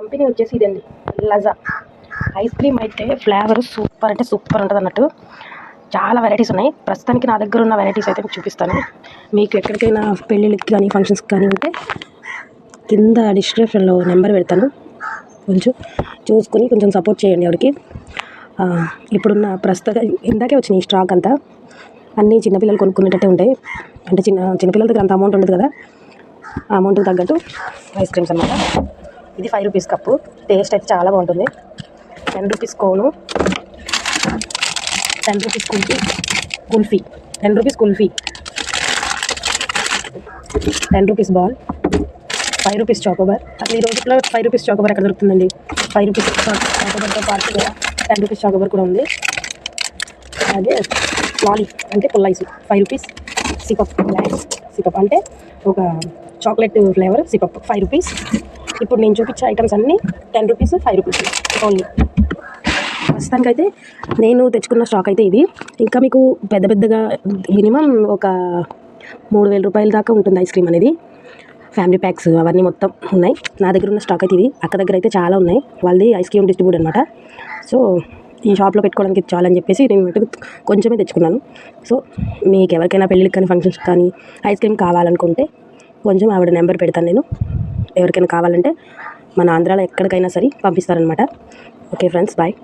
Company వచ్చేసి ఇదండి Lazza ice cream అయితే ఫ్లేవర్ సూపర్ అంటే సూపర్ ఉంటుంది అన్నట్టు. చాలా వెరైటీస్ ఉన్నాయి. ప్రస్తుతానికి నా దగ్గర ఉన్న వెరైటీస్ అయితే మీకు చూపిస్తాను. మీకు ఎక్కడికైనా పెళ్ళిళ్ళకి కానీ ఫంక్షన్స్కి కానీ ఉంటే కింద డిస్క్రిప్షన్లో నెంబర్ పెడతాను. కొంచెం చూసుకొని కొంచెం సపోర్ట్ చేయండి ఆవిడకి ఇప్పుడున్న ప్రస్తుత ఇందాకే వచ్చినాయి స్టాక్ అంతా అన్నీ చిన్నపిల్లలు కొనుక్కునేటట్టే ఉంటాయి. అంటే చిన్న చిన్నపిల్లల దగ్గర అంత అమౌంట్ ఉండదు కదా. ఆ అమౌంట్కి తగ్గట్టు ఐస్ క్రీమ్స్ అనమాట ఇది ఫైవ్ రూపీస్ కప్పు టేస్ట్ అయితే చాలా బాగుంటుంది. Ten rupees cone ten rupees kulfi kulfi ten rupees kulfi ten rupees ball five rupees Chocobar అసలు ఈ రోజుల్లో ఫైవ్ రూపీస్ చాకోబార్ ఎక్కడ దొరుకుతుందండి? ఫైవ్ రూపీస్ చాకోబార్తో పాటు టెన్ రూపీస్ చాకోబార్ కూడా ఉంది. అలాగే లాలీ అంటే పుల్లైస్ ఫైవ్ రూపీస్ సిపప్ సిపప్ అంటే ఒక chocolate flavour Sipup five rupees ఇప్పుడు నేను చూపించే ఐటమ్స్ అన్నీ ten rupees five rupees only ప్రస్తుతానికైతే నేను తెచ్చుకున్న స్టాక్ అయితే ఇది. ఇంకా మీకు పెద్ద పెద్దగా మినిమం ఒక మూడు వేల రూపాయల దాకా ఉంటుంది ఐస్ క్రీమ్ అనేది. ఫ్యామిలీ ప్యాక్స్ అవన్నీ మొత్తం ఉన్నాయి. నా దగ్గర ఉన్న స్టాక్ అయితే ఇది. అక్క దగ్గర అయితే చాలా ఉన్నాయి. వాళ్ళది ఐస్ క్రీమ్ డిస్ట్రిబ్యూట్ అనమాట సో ఈ షాప్లో పెట్టుకోవడానికి చాలని చెప్పేసి నేను మటుకు కొంచెమే తెచ్చుకున్నాను. సో మీకు ఎవరికైనా పెళ్ళికి కానీ ఫంక్షన్స్ కానీ ఐస్ క్రీమ్ కావాలనుకుంటే కొంచెం ఆవిడ నెంబర్ పెడతాను నేను. ఎవరికైనా కావాలంటే మన ఆంధ్రాలో ఎక్కడికైనా సరే పంపిస్తారనమాట ఓకే ఫ్రెండ్స్ బాయ్.